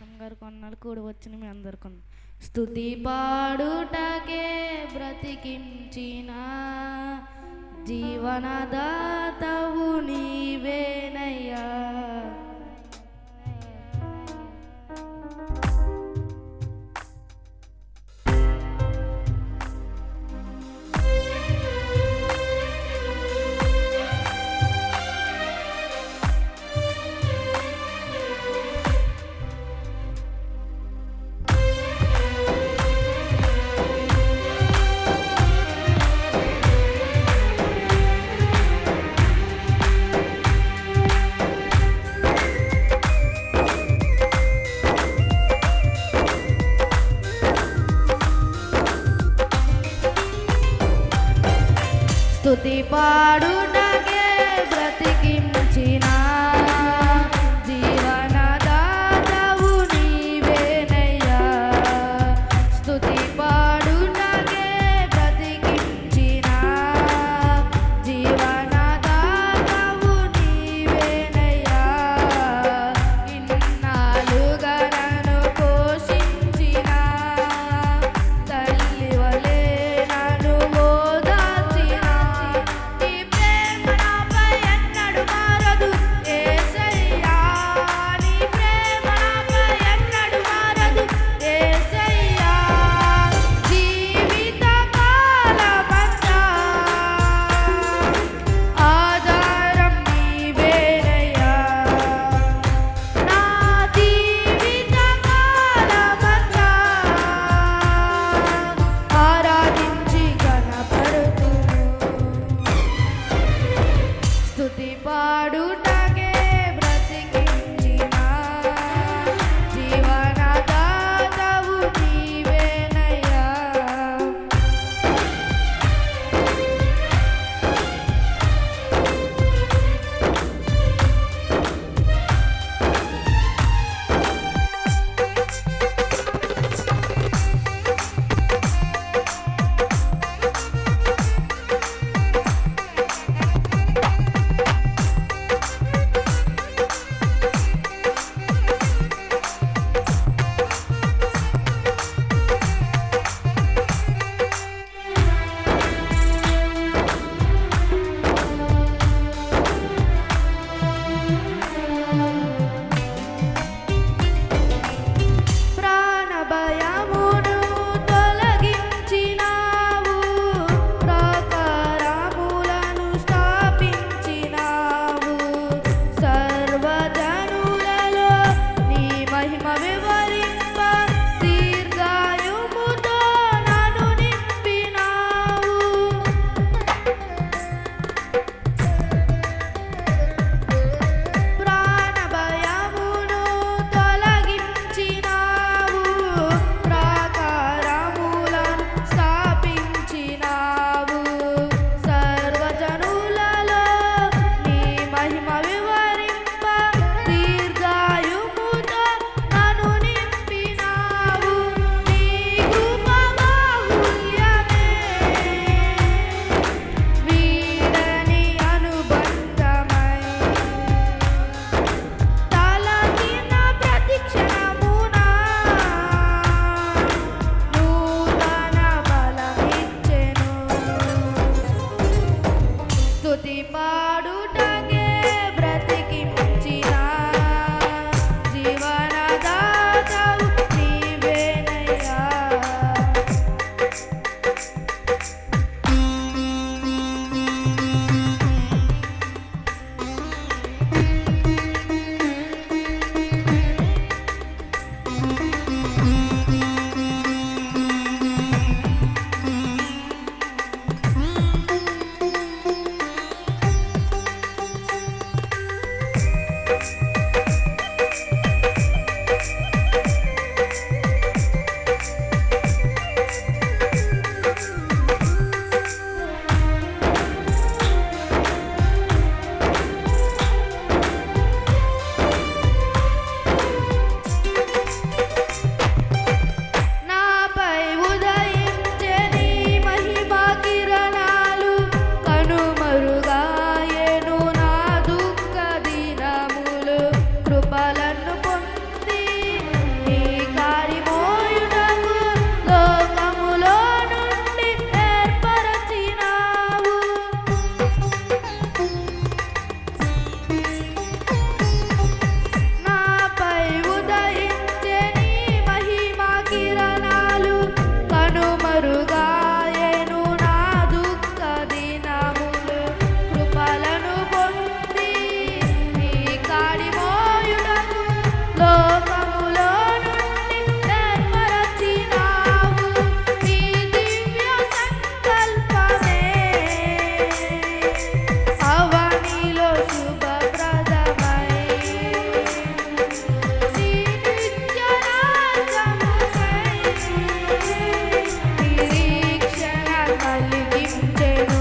వర్షం గారు కొన్నాళ్ళు కూడి వచ్చిన మీ అందరికీ స్థుతి పాడుటకే బ్రతికించిన జీవనదాతవుని స్థుతి పాడుటకే బ్రతికి quiero.